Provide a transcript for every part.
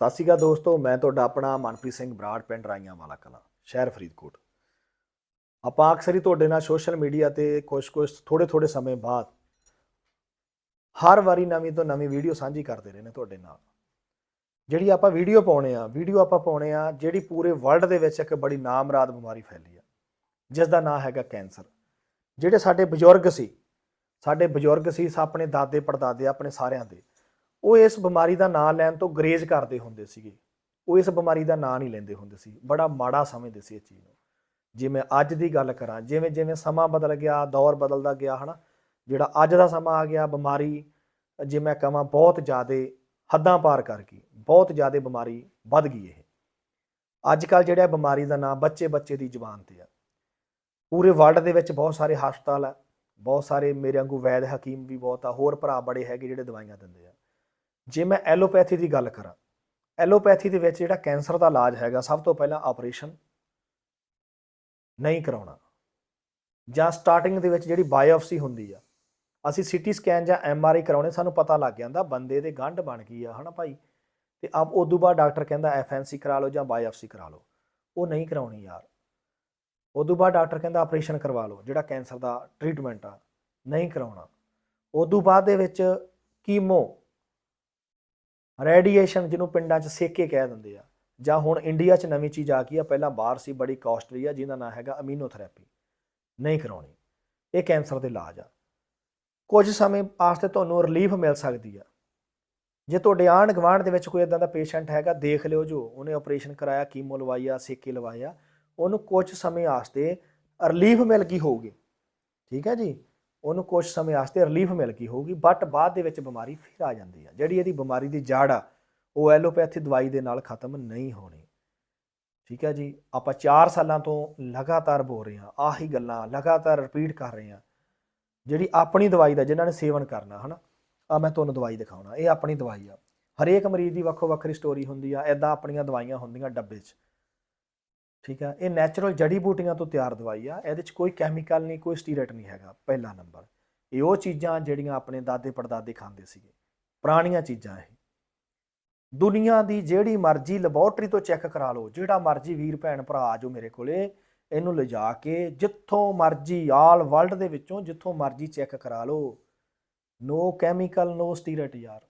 ਸਤਿ ਸ਼੍ਰੀ ਅਕਾਲ ਦੋਸਤੋ, ਮੈਂ ਤੁਹਾਡਾ ਆਪਣਾ ਮਨਪ੍ਰੀਤ ਸਿੰਘ ਬਰਾੜ, ਪਿੰਡ ਰਾਈਆਂ ਵਾਲਾ ਕਲਾਂ, ਸ਼ਹਿਰ ਫਰੀਦਕੋਟ। ਆਪਾਂ ਅਕਸਰ ਹੀ ਤੁਹਾਡੇ ਨਾਲ ਸੋਸ਼ਲ ਮੀਡੀਆ ਤੇ ਕੁਝ ਕੁਝ ਥੋੜੇ ਥੋੜੇ ਸਮੇਂ ਬਾਅਦ ਹਰ ਵਾਰੀ ਨਵੀਂ ਤੋਂ ਨਵੀਂ ਵੀਡੀਓ ਸਾਂਝੀ ਕਰਦੇ ਰਹੇ ਨੇ ਤੁਹਾਡੇ ਨਾਲ। ਜਿਹੜੀ ਆਪਾਂ ਵੀਡੀਓ ਪਾਉਣੇ ਆ, ਵੀਡੀਓ ਆਪਾਂ ਪਾਉਣੇ ਆ, ਜਿਹੜੀ ਪੂਰੇ ਵਰਲਡ ਦੇ ਵਿੱਚ ਇੱਕ ਬੜੀ ਨਾਮਰਾਦ ਬਿਮਾਰੀ ਫੈਲੀ ਆ ਜਿਸ ਦਾ ਨਾਮ ਹੈਗਾ ਕੈਂਸਰ। ਜਿਹੜੇ ਸਾਡੇ ਬਜ਼ੁਰਗ ਸੀ, ਸਾਡੇ ਬਜ਼ੁਰਗ ਸੀ, ਆਪਣੇ ਦਾਦੇ ਪੜਦਾਦੇ ਆਪਣੇ ਸਾਰਿਆਂ ਦੇ ਉਹ ਇਸ ਬਿਮਾਰੀ ਦਾ ਨਾਂ ਲੈਣ ਤੋਂ ਗਰੇਜ਼ ਕਰਦੇ ਹੁੰਦੇ ਸੀਗੇ। ਉਹ ਇਸ ਬਿਮਾਰੀ ਦਾ ਨਾਂ ਨਹੀਂ ਲੈਂਦੇ ਹੁੰਦੇ ਸੀ। ਬੜਾ ਮਾੜਾ ਸਮਝਦੇ ਸੀ ਇਹ ਚੀਜ਼ ਨੂੰ। ਜਿਵੇਂ ਅੱਜ ਦੀ ਗੱਲ ਕਰਾਂ, ਜਿਵੇਂ ਜਿਵੇਂ ਸਮਾਂ ਬਦਲ ਗਿਆ, ਦੌਰ ਬਦਲਦਾ ਗਿਆ, ਹਨਾ, ਜਿਹੜਾ ਅੱਜ ਦਾ ਸਮਾਂ ਆ ਗਿਆ, ਬਿਮਾਰੀ, ਜੇ ਮੈਂ ਕਹਾਂ, ਬਹੁਤ ਜ਼ਿਆਦਾ ਹੱਦਾਂ ਪਾਰ ਕਰ ਗਈ। ਬਹੁਤ ਜ਼ਿਆਦਾ ਬਿਮਾਰੀ ਵੱਧ ਗਈ ਇਹ। ਅੱਜ ਕੱਲ ਜਿਹੜਾ ਬਿਮਾਰੀ ਦਾ ਨਾਮ ਬੱਚੇ ਬੱਚੇ ਦੀ ਜ਼ੁਬਾਨ ਤੇ ਆ। ਪੂਰੇ ਵਰਲਡ ਦੇ ਵਿੱਚ ਬਹੁਤ ਸਾਰੇ ਹਸਪਤਾਲ ਆ। ਬਹੁਤ ਸਾਰੇ ਮੇਰੇ ਵਾਂਗੂ ਵੈਦ ਹਕੀਮ ਵੀ ਬਹੁਤ ਆ। ਹੋਰ ਭਰਾ ਬੜੇ ਹੈਗੇ ਜਿਹੜੇ ਦਵਾਈਆਂ ਦਿੰਦੇ ਆ। ਜੇ ਮੈਂ ਐਲੋਪੈਥੀ ਦੀ ਗੱਲ ਕਰਾਂ, ਐਲੋਪੈਥੀ ਦੇ ਵਿੱਚ ਜਿਹੜਾ ਕੈਂਸਰ ਦਾ ਇਲਾਜ ਹੈਗਾ, ਸਭ ਤੋਂ ਪਹਿਲਾਂ ਆਪਰੇਸ਼ਨ ਨਹੀਂ ਕਰਾਉਣਾ। ਜਾਂ ਸਟਾਰਟਿੰਗ ਦੇ ਵਿੱਚ ਜਿਹੜੀ ਬਾਇਓਪਸੀ ਹੁੰਦੀ ਆ, ਅਸੀਂ ਸੀਟੀ ਸਕੈਨ ਜਾਂ ਐਮਆਰਆਈ ਕਰਾਉਣੇ, ਸਾਨੂੰ ਪਤਾ ਲੱਗ ਜਾਂਦਾ ਬੰਦੇ ਦੇ ਗੰਢ ਬਣ ਗਈ ਆ, ਹਨਾ ਭਾਈ? ਤੇ ਆਪ ਉਦੋਂ ਬਾਅਦ ਡਾਕਟਰ ਕਹਿੰਦਾ ਐਫਐਨਸੀ ਕਰਾ ਲਓ ਜਾਂ ਬਾਇਓਪਸੀ ਕਰਾ ਲਓ। ਉਹ ਨਹੀਂ ਕਰਾਉਣੀ ਯਾਰ। ਉਦੋਂ ਬਾਅਦ ਡਾਕਟਰ ਕਹਿੰਦਾ ਆਪਰੇਸ਼ਨ ਕਰਵਾ ਲਓ, ਜਿਹੜਾ ਕੈਂਸਰ ਦਾ ਟ੍ਰੀਟਮੈਂਟ ਆ, ਨਹੀਂ ਕਰਾਉਣਾ। ਉਦੋਂ ਬਾਅਦ ਦੇ ਵਿੱਚ ਕੀਮੋ ਰੇਡੀਏਸ਼ਨ ਜਿਹਨੂੰ ਪਿੰਡਾਂ 'ਚ ਸੇਕੇ ਕਹਿ ਦਿੰਦੇ ਆ, ਜਾਂ ਹੁਣ ਇੰਡੀਆ 'ਚ ਨਵੀਂ ਚੀਜ਼ ਆ ਗਈ ਆ, ਪਹਿਲਾਂ ਬਾਹਰ ਸੀ, ਬੜੀ ਕਾਸਟਲੀ ਆ, ਜਿਹਦਾ ਨਾਮ ਹੈਗਾ ਅਮੀਨੋਥੈਰੇਪੀ। ਨਹੀਂ ਕਰਾਉਣੀ। ਇਹ ਕੈਂਸਰ ਦੇ ਇਲਾਜ ਆ। ਕੁਝ ਸਮੇਂ ਵਾਸਤੇ ਤੁਹਾਨੂੰ ਰਿਲੀਫ ਮਿਲ ਸਕਦੀ ਆ। ਜੇ ਤੁਹਾਡੇ ਆਂਢ ਗੁਆਂਢ ਦੇ ਵਿੱਚ ਕੋਈ ਇਦਾਂ ਦਾ ਪੇਸ਼ੈਂਟ ਹੈਗਾ, ਦੇਖ ਲਿਓ ਜੋ, ਉਹਨੇ ਆਪਰੇਸ਼ਨ ਕਰਾਇਆ ਕੀਮੋ ਲਵਾਇਆ, ਸੇਕੇ ਲਵਾਇਆ, ਉਹਨੂੰ ਕੁਝ ਸਮੇਂ ਵਾਸਤੇ ਰਿਲੀਫ ਮਿਲ ਗਈ ਹੋਊਗੀ। ਠੀਕ ਹੈ ਜੀ? ਉਹਨੂੰ ਕੁਝ ਸਮੇਂ ਵਾਸਤੇ ਰਿਲੀਫ ਮਿਲ ਗਈ ਹੋਊਗੀ ਬਟ ਬਾਅਦ ਦੇ ਵਿੱਚ ਬਿਮਾਰੀ ਫਿਰ ਆ ਜਾਂਦੀ ਆ। ਜਿਹੜੀ ਇਹਦੀ ਬਿਮਾਰੀ ਦੀ ਜੜ ਆ, ਉਹ ਐਲੋਪੈਥੀ ਦਵਾਈ ਦੇ ਨਾਲ ਖਤਮ ਨਹੀਂ ਹੋਣੀ। ਠੀਕ ਹੈ ਜੀ? ਆਪਾਂ 4 ਸਾਲਾਂ ਤੋਂ ਲਗਾਤਾਰ ਬੋਲ ਰਹੇ ਹਾਂ, ਆਹੀ ਗੱਲਾਂ, ਲਗਾਤਾਰ ਰਿਪੀਟ ਕਰ ਰਹੇ ਹਾਂ। ਜਿਹੜੀ ਆਪਣੀ ਦਵਾਈ ਦਾ, ਜਿਨ੍ਹਾਂ ਨੇ ਸੇਵਨ ਕਰਨਾ, ਹਨਾ? ਆ ਮੈਂ ਤੁਹਾਨੂੰ ਦਵਾਈ ਦਿਖਾਉਣਾ, ਇਹ ਆਪਣੀ ਦਵਾਈ ਆ। ਹਰੇਕ ਮਰੀਜ਼ ਦੀ ਵੱਖੋ ਵੱਖਰੀ ਸਟੋਰੀ ਹੁੰਦੀ ਆ ਐਦਾਂ ਆਪਣੀਆਂ ਦਵਾਈਆਂ ਹੁੰਦੀਆਂ ਡੱਬੇ 'ਚ। ਠੀਕ ਆ? ਇਹ ਨੈਚੁਰਲ ਜੜੀ ਬੂਟੀਆਂ ਤੋਂ ਤਿਆਰ ਦਵਾਈ ਆ। ਇਹਦੇ 'ਚ ਕੋਈ ਕੈਮੀਕਲ ਨਹੀਂ, ਕੋਈ ਸਟੀਰਟ ਨਹੀਂ ਹੈਗਾ, ਪਹਿਲਾ ਨੰਬਰ ਇਹ ਉਹ ਚੀਜ਼ਾਂ ਜਿਹੜੀਆਂ ਆਪਣੇ ਦਾਦੇ ਪੜਦਾਦੇ ਖਾਂਦੇ ਸੀਗੇ। ਪੁਰਾਣੀਆਂ ਚੀਜ਼ਾਂ ਇਹ। ਦੁਨੀਆ ਦੀ ਜਿਹੜੀ ਮਰਜ਼ੀ ਲੈਬੋਰਟਰੀ ਤੋਂ ਚੈੱਕ ਕਰਾ ਲਓ। ਜਿਹੜਾ ਮਰਜ਼ੀ ਵੀਰ, ਭੈਣ, ਭਰਾ ਆ ਜੋ ਮੇਰੇ ਕੋਲੇ, ਇਹਨੂੰ ਲਿਜਾ ਕੇ ਜਿੱਥੋਂ ਮਰਜ਼ੀ ਆਲ ਵਰਲਡ ਦੇ ਵਿੱਚੋਂ ਜਿੱਥੋਂ ਮਰਜ਼ੀ ਚੈੱਕ ਕਰਾ ਲਓ। ਨੋ ਕੈਮੀਕਲ ਨੋ ਸਟੀਰਟ ਯਾਰ।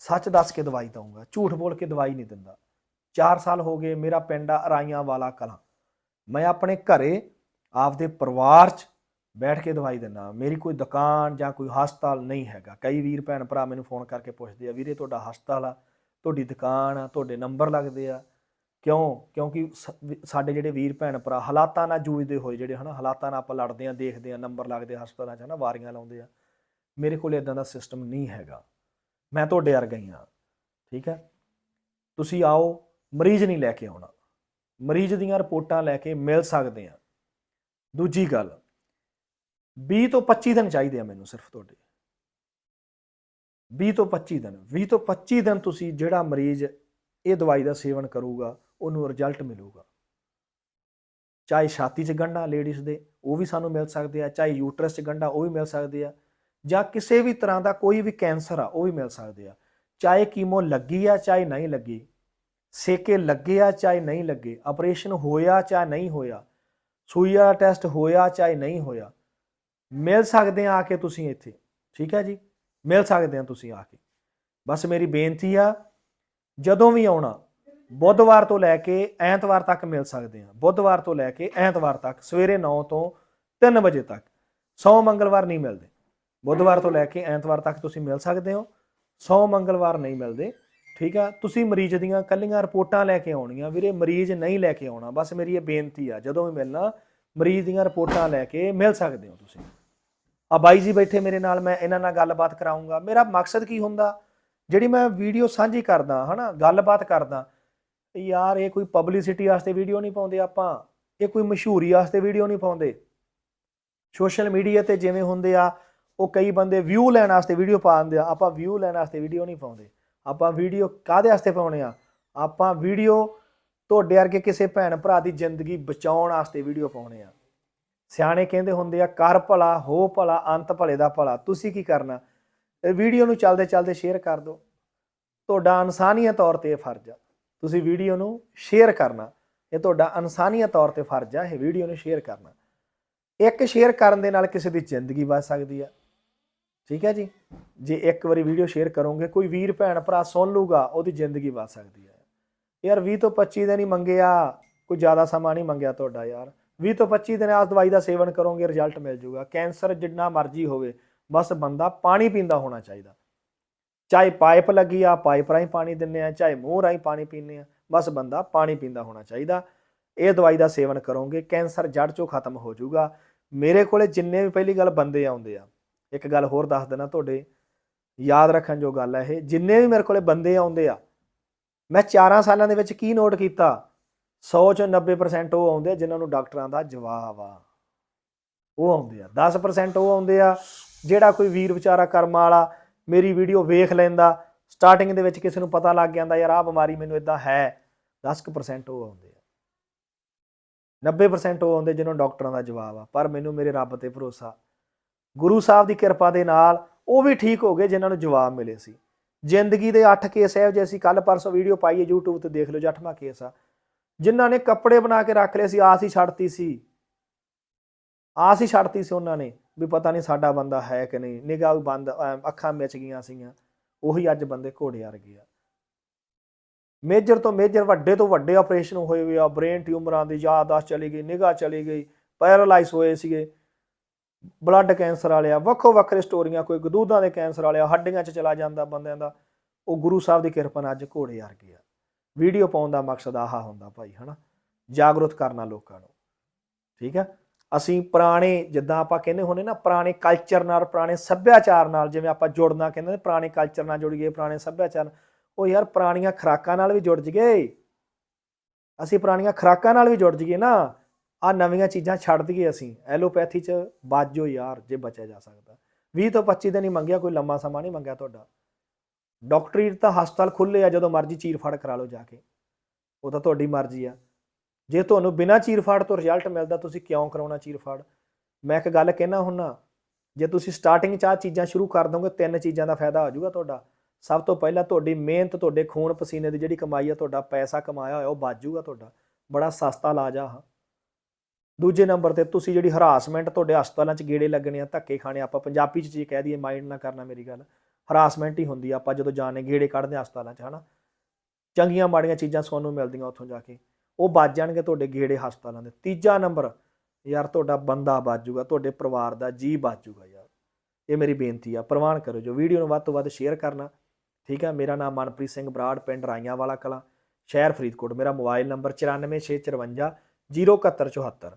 ਸੱਚ ਦੱਸ ਕੇ ਦਵਾਈ ਦਊਂਗਾ। ਝੂਠ ਬੋਲ ਕੇ ਦਵਾਈ ਨਹੀਂ ਦਿੰਦਾ। 4 ਸਾਲ ਹੋ ਗਏ ਮੇਰਾ ਪਿੰਡ ਆ ਅਰਾਈਆਂ ਵਾਲਾ ਕਲਾਂ। ਮੈਂ ਆਪਣੇ ਘਰੇ ਆਪਦੇ ਪਰਿਵਾਰ 'ਚ ਬੈਠ ਕੇ ਦਵਾਈ ਦਿੰਦਾ ਮੇਰੀ ਕੋਈ ਦੁਕਾਨ ਜਾਂ ਕੋਈ ਹਸਪਤਾਲ ਨਹੀਂ ਹੈਗਾ। ਕਈ ਵੀਰ ਭੈਣ ਭਰਾ ਮੈਨੂੰ ਫੋਨ ਕਰਕੇ ਪੁੱਛਦੇ ਆ, ਵੀਰੇ, ਤੁਹਾਡਾ ਹਸਪਤਾਲ ਆ, ਤੁਹਾਡੀ ਦੁਕਾਨ ਆ, ਤੁਹਾਡੇ ਨੰਬਰ ਲੱਗਦੇ ਆ। ਕਿਉਂ? ਕਿਉਂਕਿ ਸ- ਵੀ- ਸਾਡੇ ਜਿਹੜੇ ਵੀਰ ਭੈਣ ਭਰਾ ਹਾਲਾਤਾਂ ਨਾਲ ਜੂਝਦੇ ਹੋਏ ਜਿਹੜੇ ਹਨਾ, ਹਾਲਾਤਾਂ ਨਾਲ ਆਪਾਂ ਲੜਦੇ ਆ, ਦੇਖਦੇ ਆ, ਨੰਬਰ ਲੱਗਦੇ ਹਸਪਤਾਲਾਂ 'ਚ ਹਨਾ, ਵਾਰੀਆਂ ਲਾਉਂਦੇ ਆ। ਮੇਰੇ ਕੋਲ ਇਦਾਂ ਦਾ ਸਿਸਟਮ ਨਹੀਂ ਹੈਗਾ। ਮੈਂ ਤੁਹਾਡੇ ਵਰਗਾ ਹੀ ਆ। ਠੀਕ ਹੈ? ਤੁਸੀਂ ਆਓ ਮਰੀਜ਼ ਨਹੀਂ ਲੈ ਕੇ ਆਉਣਾ। ਮਰੀਜ਼ ਦੀਆਂ ਰਿਪੋਰਟਾਂ ਲੈ ਕੇ ਮਿਲ ਸਕਦੇ ਆ। ਦੂਜੀ ਗੱਲ 20 ਤੋਂ 25 ਦਿਨ ਚਾਹੀਦੇ ਆ ਮੈਨੂੰ ਸਿਰਫ ਤੁਹਾਡੇ। 20 ਤੋਂ 25 ਦਿਨ 20 ਤੋਂ 25 ਦਿਨ ਤੁਸੀਂ ਜਿਹੜਾ ਮਰੀਜ਼ ਇਹ ਦਵਾਈ ਦਾ ਸੇਵਨ ਕਰੂਗਾ, ਉਹਨੂੰ ਰਿਜ਼ਲਟ ਮਿਲੂਗਾ। ਚਾਹੇ ਛਾਤੀ 'ਚ ਗੰਢਾਂ ਲੇਡੀਜ਼ ਦੇ, ਉਹ ਵੀ ਸਾਨੂੰ ਮਿਲ ਸਕਦੇ ਆ, ਚਾਹੇ ਯੂਟਰਸ 'ਚ ਗੰਢਾਂ, ਉਹ ਵੀ ਮਿਲ ਸਕਦੇ ਆ, ਜਾਂ ਕਿਸੇ ਵੀ ਤਰ੍ਹਾਂ ਦਾ ਕੋਈ ਵੀ ਕੈਂਸਰ ਆ, ਉਹ ਵੀ ਮਿਲ ਸਕਦੇ ਆ। ਚਾਹੇ ਕੀਮੋ ਲੱਗੀ ਆ, ਚਾਹੇ ਨਹੀਂ ਲੱਗੀ ਸੇਕੇ ਲੱਗੇ ਆ ਚਾਹੇ ਨਹੀਂ ਲੱਗੇ ਆਪਰੇਸ਼ਨ ਹੋਇਆ ਚਾਹੇ ਨਹੀਂ ਹੋਇਆ ਸੂਈ ਵਾਲਾ ਟੈਸਟ ਹੋਇਆ ਚਾਹੇ ਨਹੀਂ ਹੋਇਆ, ਮਿਲ ਸਕਦੇ ਆ ਆ ਕੇ ਤੁਸੀਂ ਇੱਥੇ, ਠੀਕ ਹੈ ਜੀ? ਮਿਲ ਸਕਦੇ ਆ ਤੁਸੀਂ ਆ ਕੇ। ਬਸ ਮੇਰੀ ਬੇਨਤੀ ਆ, ਜਦੋਂ ਵੀ ਆਉਣਾ, ਬੁੱਧਵਾਰ ਤੋਂ ਲੈ ਕੇ ਐਤਵਾਰ ਤੱਕ ਮਿਲ ਸਕਦੇ ਆ ਬੁੱਧਵਾਰ ਤੋਂ ਲੈ ਕੇ ਐਤਵਾਰ ਤੱਕ, ਸਵੇਰੇ 9 ਤੋਂ 3 ਵਜੇ ਤੱਕ, ਸੌ ਮੰਗਲਵਾਰ ਨਹੀਂ ਮਿਲਦੇ। ਬੁੱਧਵਾਰ ਤੋਂ ਲੈ ਕੇ ਐਤਵਾਰ ਤੱਕ ਤੁਸੀਂ ਮਿਲ ਸਕਦੇ ਹੋ, ਸੌ ਮੰਗਲਵਾਰ ਨਹੀਂ ਮਿਲਦੇ। ਠੀਕ ਆ? ਤੁਸੀਂ ਮਰੀਜ਼ ਦੀਆਂ ਕੱਲੀਆਂ ਰਿਪੋਰਟਾਂ ਲੈ ਕੇ ਆਉਣੀਆਂ, ਵੀਰੇ ਮਰੀਜ਼ ਨਹੀਂ ਲੈ ਕੇ ਆਉਣਾ। ਬਸ ਮੇਰੀ ਇਹ ਬੇਨਤੀ ਆ, ਜਦੋਂ ਵੀ ਮਿਲਣਾ, ਮਰੀਜ਼ ਦੀਆਂ ਰਿਪੋਰਟਾਂ ਲੈ ਕੇ ਮਿਲ ਸਕਦੇ ਹੋ ਤੁਸੀਂ। ਆ ਬਾਈ ਜੀ ਬੈਠੇ ਮੇਰੇ ਨਾਲ, ਮੈਂ ਇਹਨਾਂ ਨਾਲ ਗੱਲਬਾਤ ਕਰਾਉਂਗਾ ਮੇਰਾ ਮਕਸਦ ਕੀ ਹੁੰਦਾ? ਜਿਹੜੀ ਮੈਂ ਵੀਡੀਓ ਸਾਂਝੀ ਕਰਦਾ, ਹਨਾ, ਗੱਲਬਾਤ ਕਰਦਾ ਯਾਰ ਇਹ ਕੋਈ ਪਬਲਿਸਿਟੀ ਵਾਸਤੇ ਵੀਡੀਓ ਨਹੀਂ ਪਾਉਂਦੇ ਆਪਾਂ, ਇਹ ਕੋਈ ਮਸ਼ਹੂਰੀ ਵਾਸਤੇ ਵੀਡੀਓ ਨਹੀਂ ਪਾਉਂਦੇ। ਸੋਸ਼ਲ ਮੀਡੀਆ ਤੇ ਜਿਵੇਂ ਹੁੰਦੇ ਆ, ਉਹ ਕਈ ਬੰਦੇ ਵਿਊ ਲੈਣ ਵਾਸਤੇ ਵੀਡੀਓ ਪਾ ਦਿੰਦੇ ਆ, ਆਪਾਂ ਵਿਊ ਲੈਣ ਵਾਸਤੇ ਵੀਡੀਓ ਨਹੀਂ ਪਾਉਂਦੇ। ਆਪਾਂ ਵੀਡੀਓ ਕਾਹਦੇ ਵਾਸਤੇ ਪਾਉਣੇ ਆ? ਆਪਾਂ ਵੀਡੀਓ ਤੁਹਾਡੇ ਵਰਗੇ ਕਿਸੇ ਭੈਣ ਭਰਾ ਦੀ ਜ਼ਿੰਦਗੀ ਬਚਾਉਣ ਵਾਸਤੇ ਵੀਡੀਓ ਪਾਉਣੇ ਆ। ਸਿਆਣੇ ਕਹਿੰਦੇ ਹੁੰਦੇ ਆ, ਕਰ ਭਲਾ, ਹੋ ਭਲਾ, ਅੰਤ ਭਲੇ ਦਾ ਭਲਾ। ਤੁਸੀਂ ਕੀ ਕਰਨਾ? ਇਹ ਵੀਡੀਓ ਨੂੰ ਚੱਲਦੇ ਚੱਲਦੇ ਸ਼ੇਅਰ ਕਰ ਦਿਓ। ਤੁਹਾਡਾ ਇਨਸਾਨੀਅਤ ਤੌਰ ਤੇ ਇਹ ਫਰਜ਼ ਆ। ਤੁਸੀਂ ਵੀਡੀਓ ਨੂੰ ਸ਼ੇਅਰ ਕਰਨਾ। ਇਹ ਤੁਹਾਡਾ ਇਨਸਾਨੀਅਤ ਤੌਰ ਤੇ ਫਰਜ਼ ਆ, ਇਹ ਵੀਡੀਓ ਨੂੰ ਸ਼ੇਅਰ ਕਰਨਾ। ਇੱਕ ਸ਼ੇਅਰ ਕਰਨ ਦੇ ਨਾਲ ਕਿਸੇ ਦੀ ਜ਼ਿੰਦਗੀ ਬਚ ਸਕਦੀ ਆ। ਠੀਕ ਹੈ ਜੀ? ਜੇ ਇੱਕ ਵਾਰੀ ਵੀਡੀਓ ਸ਼ੇਅਰ ਕਰੋਗੇ, ਕੋਈ ਵੀਰ, ਭੈਣ, ਭਰਾ ਸੁਣ ਲੂਗਾ ਉਹਦੀ ਜ਼ਿੰਦਗੀ ਬਚ ਸਕਦੀ ਹੈ। ਯਾਰ 20 ਤੋਂ 25 ਦਿਨ ਹੀ ਮੰਗਿਆ, ਕੋਈ ਜ਼ਿਆਦਾ ਸਮਾਂ ਨਹੀਂ ਮੰਗਿਆ ਤੁਹਾਡਾ ਯਾਰ। 20 ਤੋਂ 25 ਦਿਨ ਆਸ ਦਵਾਈ ਦਾ ਸੇਵਨ ਕਰੋਗੇ ਰਿਜ਼ਲਟ ਮਿਲ ਜਾਊਗਾ। ਕੈਂਸਰ ਜਿੰਨਾ ਮਰਜ਼ੀ ਹੋਵੇ, ਬਸ ਬੰਦਾ ਪਾਣੀ ਪੀਂਦਾ ਹੋਣਾ ਚਾਹੀਦਾ। ਚਾਹੇ ਪਾਈਪ ਲੱਗੀ ਆ, ਪਾਈਪ ਰਾਹੀਂ ਪਾਣੀ ਦਿੰਨੇ ਆ, ਚਾਹੇ ਮੂੰਹ ਰਾਹੀਂ ਪਾਣੀ ਪੀਂਦੇ ਆ, ਬਸ ਬੰਦਾ ਪਾਣੀ ਪੀਂਦਾ ਹੋਣਾ ਚਾਹੀਦਾ। ਇਹ ਦਵਾਈ ਦਾ ਸੇਵਨ ਕਰੋਗੇ, ਕੈਂਸਰ ਜੜ ਚੋਂ ਖਤਮ ਹੋ ਜਾਊਗਾ। ਮੇਰੇ ਕੋਲੇ ਜਿੰਨੇ ਵੀ ਪਹਿਲੀ ਗੱਲ ਬੰਦੇ ਆਉਂਦੇ ਆ ਇੱਕ ਗੱਲ ਹੋਰ ਦੱਸ ਦੇਣਾ ਤੁਹਾਡੇ, ਯਾਦ ਰੱਖਣ ਜੋ ਗੱਲ ਹੈ ਇਹ, ਜਿੰਨੇ ਵੀ ਮੇਰੇ ਕੋਲੇ ਬੰਦੇ ਆਉਂਦੇ ਆ, ਮੈਂ 4 ਸਾਲਾਂ ਦੇ ਵਿੱਚ ਕੀ ਨੋਟ ਕੀਤਾ? 100 ਚੋਂ 90% ਉਹ ਆਉਂਦੇ ਆ ਜਿਨ੍ਹਾਂ ਨੂੰ ਡਾਕਟਰਾਂ ਦਾ ਜਵਾਬ ਆ। ਉਹ ਆਉਂਦੇ ਆ 10% ਉਹ ਆਉਂਦੇ ਆ, ਜਿਹੜਾ ਕੋਈ ਵੀਰ ਵਿਚਾਰਾ ਕਰਮ ਵਾਲਾ ਮੇਰੀ ਵੀਡੀਓ ਵੇਖ ਲੈਂਦਾ ਸਟਾਰਟਿੰਗ ਦੇ ਵਿੱਚ ਕਿਸੇ ਨੂੰ ਪਤਾ ਲੱਗ ਜਾਂਦਾ, ਯਾਰ, ਆਹ ਬਿਮਾਰੀ ਮੈਨੂੰ ਇਦਾਂ ਹੈ। 10% ਉਹ ਆਉਂਦੇ ਆ। 90% ਉਹ ਆਉਂਦੇ ਜਿਹਨਾਂ ਨੂੰ ਡਾਕਟਰਾਂ ਦਾ ਜਵਾਬ ਆ, ਪਰ ਮੈਨੂੰ ਮੇਰੇ ਰੱਬ ਤੇ ਭਰੋਸਾ ਗੁਰੂ ਸਾਹਿਬ ਦੀ ਕਿਰਪਾ ਦੇ ਨਾਲ ਉਹ ਵੀ ਠੀਕ ਹੋ ਗਏ, ਜਿਨ੍ਹਾਂ ਨੂੰ ਜਵਾਬ ਮਿਲੇ ਸੀ। ਜ਼ਿੰਦਗੀ ਦੇ 8 ਕੇਸ ਹੈ ਜੇ ਅਸੀਂ ਕੱਲ ਪਰਸੋਂ ਵੀਡੀਓ ਪਾਈਏ YouTube ਤੇ ਦੇਖ ਲਓ ਜੀ 8ਵਾਂ ਕੇਸ ਆ। ਜਿਨ੍ਹਾਂ ਨੇ ਕੱਪੜੇ ਬਣਾ ਕੇ ਰੱਖ ਲਏ ਸੀ, ਆਸ ਹੀ ਛੱਡਤੀ ਸੀ। ਆਸ ਹੀ ਛੱਡਤੀ ਸੀ ਉਹਨਾਂ ਨੇ ਵੀ ਪਤਾ ਨਹੀਂ ਸਾਡਾ ਬੰਦਾ ਹੈ ਕਿ ਨਹੀਂ, ਨਿਗਾਹ ਵੀ ਬੰਦ ਅੱਖਾਂ ਮਿਚ ਗਈਆਂ ਸੀਗੀਆਂ, ਉਹੀ ਅੱਜ ਬੰਦੇ ਘੋੜੇ ਵਰਗੇ ਆ। ਮੇਜਰ ਤੋਂ ਮੇਜਰ, ਵੱਡੇ ਤੋਂ ਵੱਡੇ ਆਪਰੇਸ਼ਨ ਹੋਏ ਹੋਏ ਆ ਬ੍ਰੇਨ ਟਿਊਮਰਾਂ ਦੀ ਯਾਦਾਸ਼ਤ ਚਲੀ ਗਈ, ਨਿਗਾਹ ਚਲੀ ਗਈ ਪੈਰਾਲਾਈਜ਼ ਹੋਏ ਸੀਗੇ। ਬਲੱਡ ਕੈਂਸਰ ਵਾਲਿਆ, ਵੱਖੋ ਵੱਖਰੇ ਸਟੋਰੀਆਂ ਕੋਈ ਗਦੂਦਾਂ ਦੇ ਕੈਂਸਰ ਵਾਲਿਆ, ਹੱਡੀਆਂ 'ਚ ਚਲਾ ਜਾਂਦਾ ਬੰਦਿਆਂ ਦਾ, ਉਹ ਗੁਰੂ ਸਾਹਿਬ ਦੀ ਕਿਰਪਾ ਨਾਲ ਅੱਜ ਘੋੜੇ ਵਰਗੇ ਆ। ਵੀਡੀਓ ਪਾਉਣ ਦਾ ਮਕਸਦ ਆਹਾ ਹੁੰਦਾ ਭਾਈ, ਹਨਾ? ਜਾਗਰੂਕ ਕਰਨਾ ਲੋਕਾਂ ਨੂੰ। ਠੀਕ ਹੈ ਅਸੀਂ ਪੁਰਾਣੇ, ਜਿੱਦਾਂ ਆਪਾਂ ਕਹਿੰਦੇ ਹੁੰਦੇ ਨਾ, ਪੁਰਾਣੇ ਕਲਚਰ ਨਾਲ, ਪੁਰਾਣੇ ਸੱਭਿਆਚਾਰ ਨਾਲ, ਜਿਵੇਂ ਆਪਾਂ ਜੁੜਨਾ ਕਹਿੰਦੇ ਨੇ, ਪੁਰਾਣੇ ਕਲਚਰ ਨਾਲ ਜੁੜ ਗਏ, ਪੁਰਾਣੇ ਸੱਭਿਆਚਾਰ ਨਾਲ। ਉਹ ਯਾਰ ਪੁਰਾਣੀਆਂ ਖੁਰਾਕਾਂ ਨਾਲ ਵੀ ਜੁੜ ਜਗੇ ਅਸੀਂ ਪੁਰਾਣੀਆਂ ਖੁਰਾਕਾਂ ਨਾਲ ਵੀ ਜੁੜ ਜਗੇ ਨਾ। ਆ ਨਵੀਆਂ ਚੀਜ਼ਾਂ ਛੱਡ ਦਈਏ ਅਸੀਂ। ਐਲੋਪੈਥੀ ਚ ਬਾਜੋ ਯਾਰ ਜੇ ਬਚਿਆ ਜਾ ਸਕਦਾ। 20 ਤੋਂ 25 ਦਿਨ ਹੀ ਮੰਗਿਆ, ਕੋਈ ਲੰਮਾ ਸਮਾਂ ਨਹੀਂ ਮੰਗਿਆ ਤੁਹਾਡਾ। ਡਾਕਟਰੀ ਤਾਂ ਹਸਪਤਾਲ ਖੁੱਲੇ ਆ, ਜਦੋਂ ਮਰਜ਼ੀ ਚੀਰ ਫਾੜ ਕਰਾ ਲਓ ਜਾ ਕੇ। ਉਹ ਤਾਂ ਤੁਹਾਡੀ ਮਰਜ਼ੀ ਆ। ਜੇ ਤੁਹਾਨੂੰ ਬਿਨਾਂ ਚੀਰਫਾੜ ਤੋਂ ਰਿਜ਼ਲਟ ਮਿਲਦਾ, ਤੁਸੀਂ ਕਿਉਂ ਕਰਾਉਣਾ ਚੀਰ ਫਾੜ? ਮੈਂ ਇੱਕ ਗੱਲ ਕਹਿਣਾ ਹੁੰਨਾ, ਜੇ ਤੁਸੀਂ ਸਟਾਰਟਿੰਗ ਚ ਆਹ ਚੀਜ਼ਾਂ ਸ਼ੁਰੂ ਕਰ ਦੋਗੇ, ਤਿੰਨ ਚੀਜ਼ਾਂ ਦਾ ਫਾਇਦਾ ਹੋ ਜਾਊਗਾ ਤੁਹਾਡਾ। ਸਭ ਤੋਂ ਪਹਿਲਾਂ ਤੁਹਾਡੀ ਮਿਹਨਤ, ਤੁਹਾਡੇ ਖੂਨ ਪਸੀਨੇ ਦੀ ਜਿਹੜੀ ਕਮਾਈ ਆ, ਤੁਹਾਡਾ ਪੈਸਾ ਕਮਾਇਆ ਹੋਇਆ, ਉਹ ਬਚ ਜਾਊਗਾ ਤੁਹਾਡਾ। ਬੜਾ ਸਸਤਾ ਇਲਾਜ ਆ ਆਹ। ਦੂਜੇ ਨੰਬਰ ਤੇ ਤੁਸੀਂ ਜਿਹੜੀ ਹਰਾਸਮੈਂਟ ਤੁਹਾਡੇ ਹਸਪਤਾਲਾਂ 'ਚ ਗੇੜੇ ਲੱਗਣੇ ਆ, ਧੱਕੇ ਖਾਣੇ ਆਪਾਂ ਪੰਜਾਬੀ 'ਚ ਜੀ ਕਹਿ ਦਈਏ ਮਾਈਂਡ ਨਾ ਕਰਨਾ ਮੇਰੀ ਗੱਲ। ਹਰਾਸਮੈਂਟ ਹੀ ਹੁੰਦੀ ਆ, ਆਪਾਂ ਜਦੋਂ ਜਾਣੇ ਗੇੜੇ ਕੱਢਦੇ ਆ ਹਸਪਤਾਲਾਂ 'ਚ, ਹਨਾ? ਚੰਗੀਆਂ ਮਾੜੀਆਂ ਚੀਜ਼ਾਂ ਸਾਨੂੰ ਮਿਲਦੀਆਂ ਉੱਥੋਂ ਜਾ ਕੇ। ਉਹ ਬਚ ਜਾਣਗੇ ਤੁਹਾਡੇ ਗੇੜੇ ਹਸਪਤਾਲਾਂ ਦੇ। ਤੀਜਾ ਨੰਬਰ, ਯਾਰ ਤੁਹਾਡਾ ਬੰਦਾ ਬਚ ਜਾਊਗਾ, ਤੁਹਾਡੇ ਪਰਿਵਾਰ ਦਾ ਜੀ ਬਚ ਜਾਊਗਾ ਯਾਰ। ਇਹ ਮੇਰੀ ਬੇਨਤੀ ਆ, ਪ੍ਰਵਾਨ ਕਰੋ ਜੋ ਵੀਡੀਓ ਨੂੰ ਵੱਧ ਤੋਂ ਵੱਧ ਸ਼ੇਅਰ ਕਰਨਾ। ਠੀਕ ਹੈ ਮੇਰਾ ਨਾਮ ਮਨਪ੍ਰੀਤ ਸਿੰਘ ਬਰਾੜ, ਪਿੰਡ ਰਾਈਆਂ ਵਾਲਾ ਕਲਾ, ਸ਼ਹਿਰ ਫਰੀਦਕੋਟ। ਮੇਰਾ ਮੋਬਾਈਲ ਨੰਬਰ 94654 07174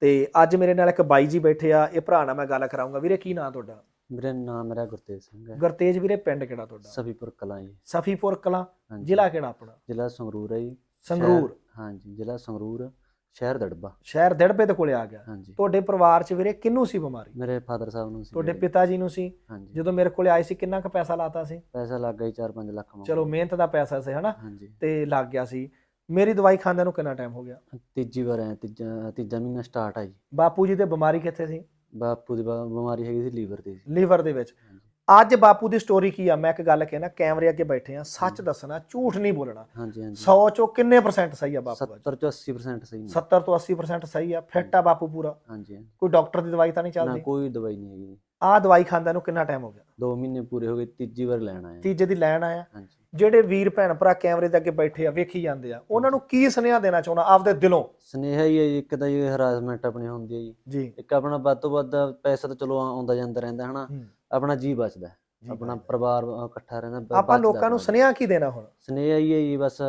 ਤੇ ਅੱਜ ਮੇਰੇ ਨਾਲ ਇੱਕ ਬਾਈ ਜੀ ਬੈਠੇ ਆ ਇਹ ਭਰਾ ਨਾਲ ਮੈਂ ਗੱਲ ਕਰਾਉਂਗਾ। ਵੀਰੇ ਕੀ ਨਾਂ ਤੁਹਾਡਾ? ਮੇਰਾ ਨਾਮ ਮੇਰਾ ਗੁਰਤੇਜ ਸਿੰਘ ਹੈ। ਗੁਰਤੇਜ ਵੀਰੇ ਪਿੰਡ ਕਿਹੜਾ ਤੁਹਾਡਾ? ਸਫੀਪੁਰ ਕਲਾਂ ਜੀ। ਸਫੀਪੁਰ ਕਲਾਂ ਹਾਂਜੀ। ਜ਼ਿਲ੍ਹਾ ਕਿਹੜਾ ਆਪਣਾ? ਜ਼ਿਲ੍ਹਾ ਸੰਗਰੂਰ ਹੈ ਜੀ। ਸੰਗਰੂਰ? ਸ਼ਹਿਰ- ਹਾਂਜੀ ਜ਼ਿਲ੍ਹਾ ਸੰਗਰੂਰ ਸ਼ਹਿਰ ਦੜਬਾ। ਸ਼ਹਿਰ ਦਿੜਬੇ ਦੇ ਕੋਲੇ ਆ ਗਿਆ। ਹਾਂਜੀ। ਤੁਹਾਡੇ ਪਰਿਵਾਰ 'ਚ ਵੀਰੇ ਕਿੰਨੂੰ ਸੀ ਬਿਮਾਰੀ? ਮੇਰੇ ਫਾਦਰ ਸਾਹਿਬ ਨੂੰ ਸੀ ਤੁਹਾਡੇ ਮੇਰੇ। ਪਿਤਾ ਜੀ ਨੂੰ ਸੀ? ਹਾਂਜੀ। ਜਦੋਂ ਮੇਰੇ ਕੋਲੇ ਆਏ ਸੀ ਕਿੰਨਾ ਕੁ ਪੈਸਾ ਲਾਤਾ ਸੀ? ਪੈਸਾ ਲੱਗ ਗਿਆ 4-5 ਲੱਖ ਮੰਗ ਚਲੋ ਮਿਹਨਤ ਦਾ ਪੈਸਾ ਸੀ ਹਨਾ? ਹਾਂਜੀ। ਤੇ ਲੱਗ ਗਿਆ ਸੀ। ਮੇਰੀ ਦਵਾਈ ਖਾਂਦਿਆਂ ਨੂੰ ਕਿੰਨਾ ਟਾਈਮ ਹੋ ਗਿਆ? ਤੀਜੀ ਵਾਰ ਆਇਆ ਤੀਜਾ ਤੀਜਾ ਮਹੀਨਾ ਸਟਾਰਟ ਆ ਜੀ। ਬਾਪੂ ਜੀ ਦੇ ਬਿਮਾਰੀ ਕਿੱਥੇ ਸੀ? ਬਾਪੂ ਦੀ ਬ- ਬਿਮਾਰੀ ਹੈਗੀ ਸੀ ਲੀਵਰ ਦੀ ਸੀ। ਲੀਵਰ ਦੇ ਵਿੱਚ। ਹਾਂਜੀ। ਅੱਜ ਬਾਪੂ ਦੀ ਸਟੋਰੀ ਕੀ ਆ? ਮੈਂ ਇੱਕ ਗੱਲ ਕਹਿਣਾ ਕੈਮਰੇ ਅੱਗੇ ਬੈਠੇ ਆ ਸੱਚ ਦੱਸਣਾ ਝੂਠ ਨਹੀਂ ਬੋਲਣਾ। ਹਾਂਜੀ ਹਾਂਜੀ। 100 ਚੋਂ ਕਿੰਨੇ ਪਰਸੈਂਟ ਸਹੀ ਆ ਬਾਪੂ ਅੱਜ? 70 ਤੋਂ 80% ਸਹੀ ਨੇ। 70 ਤੋਂ 80% ਸਹੀ ਆ ਫਿੱਟ ਆ ਬਾਪੂ ਪੂਰਾ। ਹਾਂਜੀ ਹਾਂਜੀ। ਕੋਈ ਡਾਕਟਰ ਦੀ ਦਵਾਈ ਤਾਂ ਨਹੀਂ ਨਾ ਚੱਲਦੀ? ਕੋਈ ਦਵਾਈ ਨਹੀਂ ਹੈਗੀ। ਆਹ ਦਵਾਈ ਖਾਂਦਿਆਂ ਨੂੰ ਕਿੰਨਾ ਟਾਈਮ ਹੋ ਗਿਆ? 2 ਮਹੀਨੇ ਪੂਰੇ ਹੋ ਗਏ ਤੀਜੀ ਵਾਰ ਲੈਣ ਆਇਆ ਤੀਜੇ ਦੀ ਲੈਣ ਆਇਆ ਹਾਂਜੀ। ਜਿਹੜੇ ਵੀਰ ਭੈਣ ਭਰਾ ਕੈਮਰੇ ਦੇ ਅੱਗੇ ਬੈਠੇ ਆ ਵੇਖੀ ਜਾਂਦੇ ਆ ਉਹਨਾਂ ਨੂੰ ਕੀ ਸੁਨੇਹਾ ਦੇਣਾ ਚਾਹੁੰਦਾ ਆਪਦੇ ਦਿਲੋਂ? ਸਨੇਹਾ ਹੀ ਹੈ ਜੀ ਇੱਕ ਤਾਂ ਇਹ ਹਰਾਸਮੈਂਟ ਆਪਣੀ ਹੁੰਦੀ ਹੈ ਜੀ। ਜੀ। ਇੱਕ ਆਪਣਾ ਵੱਧ ਤੋਂ ਵੱਧ ਪੈਸਾ ਤਾਂ ਚਲੋ ਆਉਂਦਾ ਜਾਂਦਾ ਰਹਿੰਦਾ ਹਨਾ? ਆਪਣਾ ਜੀ ਬਚਦਾ। ਆਪਣਾ ਪਰਿਵਾਰ ਅਹ, ਇਕੱਠਾ ਰਹਿੰਦਾ ਬ- ਆਪਾਂ ਬਚਦਾ ਲੋਕਾਂ ਨੂੰ ਆਪਣਾ। ਸੁਨੇਹਾ ਕੀ ਦੇਣਾ ਹੁਣ? ਸੁਨੇਹਾ ਹੀ ਹੈ ਜੀ ਬਸ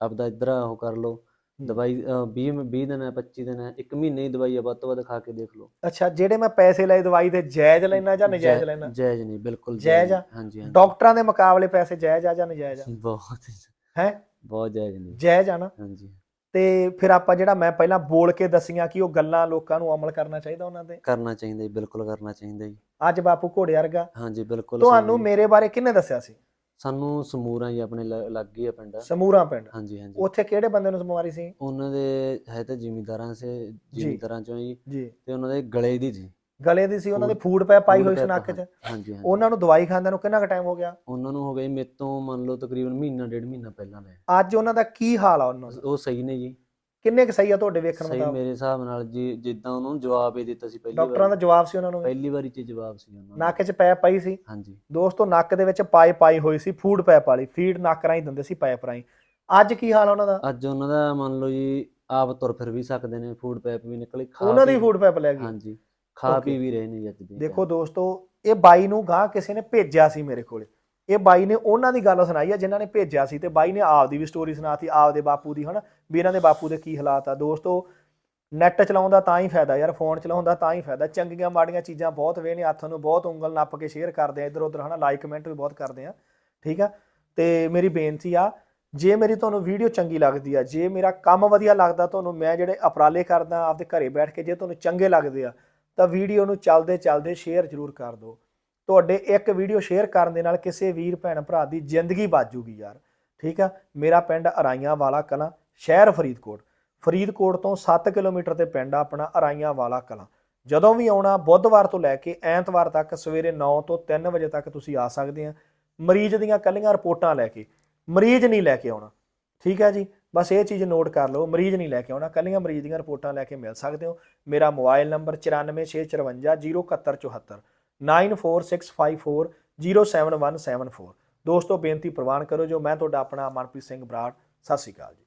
ਆਪਦਾ ਇਧਰ ਉਹ ਕਰ ਲਓ। ਦਵਾਈ 20 20 ਦਿਨ ਹੈ 25 ਦਿਨ ਹੈ ਇੱਕ ਮਹੀਨੇ ਦੀ ਦਵਾਈ ਹੈ ਵੱਧ ਤੋਂ ਵੱਧ ਖਾ ਕੇ ਦੇਖ ਲਓ। ਅੱਛਾ ਜਿਹੜੇ ਮੈਂ ਪੈਸੇ ਲਏ ਦਵਾਈ ਦੇ ਜਾਇਜ਼ ਲੈਣਾ ਜਾਂ ਨਜਾਇਜ਼ ਜਾਇ- ਲੈਣਾ? ਜਾਇਜ਼ ਨਹੀਂ ਬਿਲਕੁਲ ਜਾਇਜ਼? ਹਾਂਜੀ ਹਾਂਜੀ। ਡਾਕਟਰਾਂ ਦੇ ਮੁਕਾਬਲੇ ਪੈਸੇ ਜਾਇਜ਼ ਆ ਜਾਂ ਨਜਾਇਜ਼ ਆ? ਬਹੁਤ ਹੈ? ਬਹੁਤ ਜਾਇਜ਼ ਨਹੀਂ। ਜਾਇਜ਼ ਆ ਨਾ? ਹਾਂਜੀ। ਤੇ ਫਿਰ ਆਪਾਂ ਜਿਹੜਾ ਮੈਂ ਪਹਿਲਾਂ ਬੋਲ ਕੇ ਦਸੀਆਂ ਕਿ ਉਹ ਗੱਲਾਂ ਲੋਕਾਂ ਨੂੰ ਅਮਲ ਕਰਨਾ ਚਾਹੀਦਾ ਉਹਨਾਂ ਤੇ? ਕਰਨਾ ਚਾਹੀਦਾ ਜੀ ਬਿਲਕੁਲ ਕਰਨਾ ਚਾਹੀਦਾ ਜੀ। ਅੱਜ ਬਾਪੂ ਘੋੜੇ ਵਰਗਾ। ਹਾਂਜੀ ਬਿਲਕੁਲ ਤੁਹਾਨੂੰ। ਮੇਰੇ ਬਾਰੇ ਕਿਹਨੇ ਦੱਸਿਆ ਸੀ? ਸਾਨੂੰ ਸਮੂਰਾਂ ਜੀ ਆਪਣੇ ਲ- ਲੱਗ ਗਈ ਆ ਪਿੰਡ। ਸਮੂਰਾ ਪਿੰਡ? ਹਾਂਜੀ ਹਾਂਜੀ। ਉੱਥੇ ਕਿਹੜੇ ਬੰਦੇ ਨੂੰ ਬਿਮਾਰੀ ਸੀ? ਉਹਨਾਂ ਦੇ ਹੈ ਤਾਂ ਜ਼ਿਮੀਂਦਾਰਾਂ ਸੇ ਜ਼ਿਮੀਂਦਾਰਾਂ ਚੋਂ ਜੀ ਜੀ। ਤੇ ਉਹਨਾਂ ਦੇ ਗਲੇ ਦੀ ਸੀ ਗਲੇ ਦੀ ਸੀ ਉਹਨਾਂ ਦੇ ਫੂਡ ਪੈ ਪਾਈ ਹੋਈ ਸੀ ਨੱਕ 'ਚ। ਹਾਂਜੀ ਹਾਂਜੀ। ਉਹਨਾਂ ਨੂੰ ਦਵਾਈ ਖਾਂਦਿਆਂ ਨੂੰ ਕਿੰਨਾ ਕੁ ਟਾਈਮ ਹੋ ਗਿਆ? ਉਹਨਾਂ ਨੂੰ ਹੋ ਗਏ ਮੇਰੇ ਤੋਂ ਮੰਨ ਲਓ ਤਕਰੀਬਨ ਮਹੀਨਾ ਡੇਢ ਮਹੀਨਾ ਪਹਿਲਾਂ ਨੇ ਅੱਜ ਉਹਨਾਂ ਦਾ ਕੀ ਹਾਲ ਆ ਉਹਨਾਂ ਦਾ? ਉਹ ਸਹੀ ਨੇ ਜੀ। ਕਿੰਨੇ ਕੁ ਸਹੀ ਆ ਤੁਹਾਡੇ ਵੇਖਣ ਸਹੀ ਮੁਤਾਬਕ? ਮੇਰੇ ਹਿਸਾਬ ਨਾਲ ਜੀ ਜਿੱਦਾਂ ਉਹਨਾਂ ਨੂੰ ਜਵਾਬ ਇਹ ਦਿੱਤਾ ਸੀ ਪਹਿਲੀ ਡਾਕਟਰਾਂ ਦਾ ਵਾਰੀ। ਜਵਾਬ ਸੀ ਉਹਨਾਂ ਨੂੰ ਪਹਿਲੀ ਵਾਰੀ ਚ ਜਵਾਬ ਸੀ ਉਹਨਾਂ ਦਾ ਨੱਕ 'ਚ ਪੈਪ ਪਈ ਸੀ? ਹਾਂਜੀ। ਦੋਸਤੋ ਨੱਕ ਦੇ ਵਿੱਚ ਪਾਈ ਪਾਈ ਹੋਈ ਸੀ ਫੂਡ ਪੈਪ ਵਾਲੀ। ਫੀਡ ਨੱਕ ਰਾਹੀਂ ਦਿੰਦੇ ਸੀ ਪੈਪ ਰਾਹੀਂ। ਅੱਜ ਕੀ ਹਾਲ ਆ ਉਹਨਾਂ ਦਾ? ਅੱਜ ਉਹਨਾਂ ਦਾ ਮੰਨ ਲਓ ਜੀ ਆਪ ਤੁਰ ਫਿਰ ਵੀ ਸਕਦੇ ਨੇ ਫੂਡ ਪੈਪ ਵੀ ਨਿਕਲੇ ਖਾ ਉਹਨਾਂ ਦੀ ਪੀ- ਫੂਡ ਪੈਪ ਲੈ ਗਈ? ਹਾਂਜੀ। ਖਾ Okay. ਪੀ ਵੀ ਰਹੇ ਨੇ ਜੀ ਅੱਜ ਦੀ ਦੇਖੋ ਦੋਸਤੋ ਇਹ ਬਾਈ ਨੂੰ ਗਾਂ ਕਿਸੇ ਨੇ ਭੇਜਿਆ ਸੀ ਮੇਰੇ ਕੋਲੇ। ਇਹ ਬਾਈ ਨੇ ਉਹਨਾਂ ਦੀ ਗੱਲ ਸੁਣਾਈ ਆ ਜਿਨ੍ਹਾਂ ਨੇ ਭੇਜਿਆ ਸੀ ਤੇ ਬਾਈ ਨੇ ਆਪਦੀ ਵੀ ਸਟੋਰੀ ਸੁਣਾਤੀ, ਆਪਦੇ ਬਾਪੂ ਦੀ, ਹਨਾ? ਵੀ ਇਹਨਾਂ ਦੇ ਬਾਪੂ ਦੇ ਕੀ ਹਾਲਾਤ ਆ? ਦੋਸਤੋ ਨੈਟ ਚਲਾਉਂਦਾ ਤਾਂ ਹੀ ਫਾਇਦਾ ਯਾਰ ਫੋਨ ਚਲਾਉਂਦਾ ਤਾਂ ਹੀ ਫਾਇਦਾ। ਚੰਗੀਆਂ ਮਾੜੀਆਂ ਚੀਜ਼ਾਂ ਬਹੁਤ ਵੇ ਨੇ, ਹੱਥ ਨੂੰ ਬਹੁਤ ਉਂਗਲ ਨੱਪ ਕੇ ਸ਼ੇਅਰ ਕਰਦੇ ਆ ਇਧਰ ਉਧਰ ਹਨਾ? ਲਾਈਕ ਕਮੈਂਟ ਵੀ ਬਹੁਤ ਕਰਦੇ ਆ, ਠੀਕ ਆ? ਤੇ ਮੇਰੀ ਬੇਨਤੀ ਆ, ਜੇ ਮੇਰੀ ਤੁਹਾਨੂੰ ਵੀਡੀਓ ਚੰਗੀ ਲੱਗਦੀ ਆ, ਜੇ ਮੇਰਾ ਕੰਮ ਵਧੀਆ ਲੱਗਦਾ ਤੁਹਾਨੂੰ, ਮੈਂ ਜਿਹੜੇ ਅਪਰਾਲੇ ਕਰਦਾ, ਆਪਦੇ ਘਰੇ ਬੈਠ ਕੇ ਜੇ ਤੁਹਾਨੂੰ ਚੰਗੇ ਲੱਗਦੇ ਆ, ਤਾਂ ਵੀਡੀਓ ਨੂੰ ਚੱਲਦੇ ਚੱਲਦੇ ਸ਼ੇਅਰ ਜ਼ਰੂਰ ਕਰ ਦਿਓ। ਤੁਹਾਡੇ ਇੱਕ ਵੀਡੀਓ ਸ਼ੇਅਰ ਕਰਨ ਦੇ ਨਾਲ ਕਿਸੇ ਵੀਰ, ਭੈਣ, ਭਰਾ ਦੀ ਜ਼ਿੰਦਗੀ ਬਚ ਜੂਗੀ ਯਾਰ। ਠੀਕ ਆ? ਮੇਰਾ ਪਿੰਡ ਅਰਾਈਆਂ ਵਾਲਾ ਕਲਾਂ, ਸ਼ਹਿਰ ਫਰੀਦਕੋਟ। ਫਰੀਦਕੋਟ ਤੋਂ 7 ਕਿਲੋਮੀਟਰ ਤੇ ਪਿੰਡ ਆ ਆਪਣਾ ਅਰਾਈਆਂ ਵਾਲਾ ਕਲਾਂ। ਜਦੋਂ ਵੀ ਆਉਣਾ, ਬੁੱਧਵਾਰ ਤੋਂ ਲੈ ਕੇ ਐਤਵਾਰ ਤੱਕ ਸਵੇਰੇ 9 ਤੋਂ 3 ਵਜੇ ਤੱਕ ਤੁਸੀਂ ਆ ਸਕਦੇ ਆ। ਮਰੀਜ਼ ਦੀਆਂ ਕੱਲੀਆਂ ਰਿਪੋਰਟਾਂ ਲੈ ਕੇ। ਮਰੀਜ਼ ਨਹੀਂ ਲੈ ਕੇ ਆਉਣਾ। ਠੀਕ ਹੈ ਜੀ? ਬਸ ਇਹ ਚੀਜ਼ ਨੋਟ ਕਰ ਲਓ, ਮਰੀਜ਼ ਨਹੀਂ ਲੈ ਕੇ ਆਉਣਾ। ਕੱਲੀਆਂ ਮਰੀਜ਼ ਦੀਆਂ ਰਿਪੋਰਟਾਂ ਲੈ ਕੇ ਮਿਲ ਸਕਦੇ ਹੋ। ਮੇਰਾ ਮੋਬਾਈਲ ਨੰਬਰ 9465407174 9465407174 ਦੋਸਤੋ ਬੇਨਤੀ ਪ੍ਰਵਾਨ ਕਰੋ ਜੋ ਮੈਂ ਤੁਹਾਡਾ ਆਪਣਾ ਮਨਪ੍ਰੀਤ ਸਿੰਘ ਬਰਾੜ ਸਤਿ ਸ਼੍ਰੀ ਅਕਾਲ ਜੀ